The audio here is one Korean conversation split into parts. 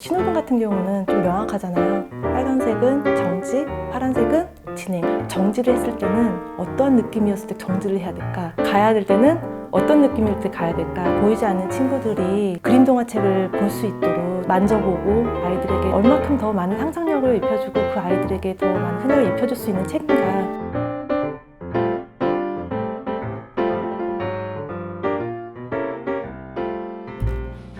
신호등 같은 경우는 좀 명확하잖아요. 빨간색은 정지, 파란색은 진행. 정지를 했을 때는 어떠한 느낌이었을 때 정지를 해야 될까? 가야 될 때는 어떤 느낌일 때 가야 될까? 보이지 않는 친구들이 그림 동화책을 볼 수 있도록 만져보고 아이들에게 얼마큼 더 많은 상상력을 입혀주고 그 아이들에게 더 많은 생각을 입혀줄 수 있는 책인가?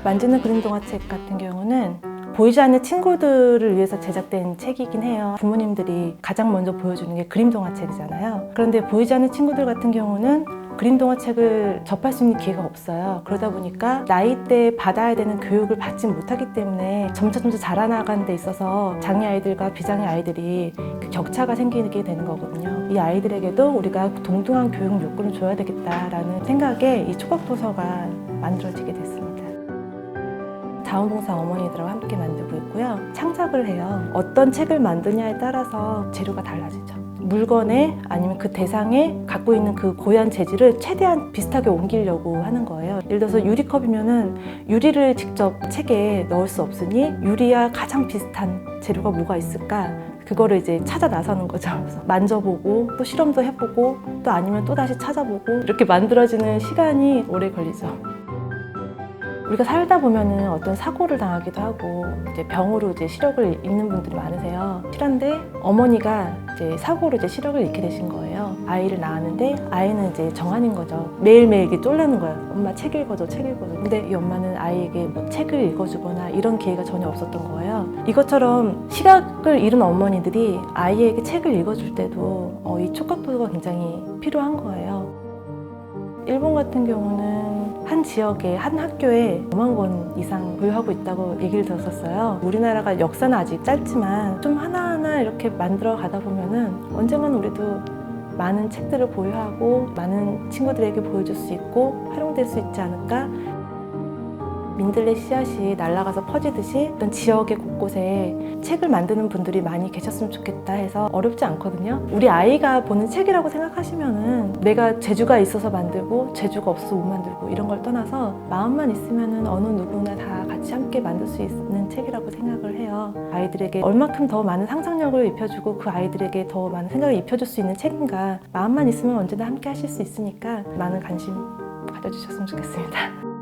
만지는 그림 동화책 같은 경우는 보이지 않는 친구들을 위해서 제작된 책이긴 해요. 부모님들이 가장 먼저 보여주는 게 그림 동화책이잖아요. 그런데 보이지 않는 친구들 같은 경우는 그림 동화책을 접할 수 있는 기회가 없어요. 그러다 보니까 나이대에 받아야 되는 교육을 받지 못하기 때문에 점차 점차 자라나가는 데 있어서 장애 아이들과 비장애 아이들이 그 격차가 생기게 되는 거거든요. 이 아이들에게도 우리가 동등한 교육 요건을 줘야 되겠다라는 생각에 이 초각 도서가 만들어지게 됐습니다. 자원봉사 어머니들하고 함께 만들고 있고요. 창작을 해요. 어떤 책을 만드냐에 따라서 재료가 달라지죠. 물건에 아니면 그 대상에 갖고 있는 그 고유한 재질을 최대한 비슷하게 옮기려고 하는 거예요. 예를 들어서 유리컵이면은 유리를 직접 책에 넣을 수 없으니 유리와 가장 비슷한 재료가 뭐가 있을까? 그거를 이제 찾아 나서는 거죠. 그래서 만져보고 또 실험도 해보고 또 아니면 또 다시 찾아보고 이렇게 만들어지는 시간이 오래 걸리죠. 우리가 살다 보면은 어떤 사고를 당하기도 하고 이제 병으로 이제 시력을 잃는 분들이 많으세요. 실한데 어머니가 이제 사고로 이제 시력을 잃게 되신 거예요. 아이를 낳았는데 아이는 이제 정한인 거죠. 매일매일 이게 쫄라는 거예요. 엄마 책 읽어줘, 책 읽어줘. 근데 이 엄마는 아이에게 뭐 책을 읽어주거나 이런 기회가 전혀 없었던 거예요. 이것처럼 시각을 잃은 어머니들이 아이에게 책을 읽어줄 때도 어, 이 촉각도가 굉장히 필요한 거예요. 일본 같은 경우는 한 지역에 한 학교에 5만 권 이상 보유하고 있다고 얘기를 들었었어요. 우리나라가 역사는 아직 짧지만 좀 하나하나 이렇게 만들어 가다 보면은 언젠가는 우리도 많은 책들을 보유하고 많은 친구들에게 보여줄 수 있고 활용될 수 있지 않을까 민들레 씨앗이 날아가서 퍼지듯이 어떤 지역의 곳곳에 책을 만드는 분들이 많이 계셨으면 좋겠다 해서 어렵지 않거든요. 우리 아이가 보는 책이라고 생각하시면은 내가 재주가 있어서 만들고 재주가 없어서 못 만들고 이런 걸 떠나서 마음만 있으면은 어느 누구나 다 같이 함께 만들 수 있는 책이라고 생각을 해요. 아이들에게 얼마큼 더 많은 상상력을 입혀주고 그 아이들에게 더 많은 생각을 입혀줄 수 있는 책인가 마음만 있으면 언제나 함께 하실 수 있으니까 많은 관심 가져주셨으면 좋겠습니다.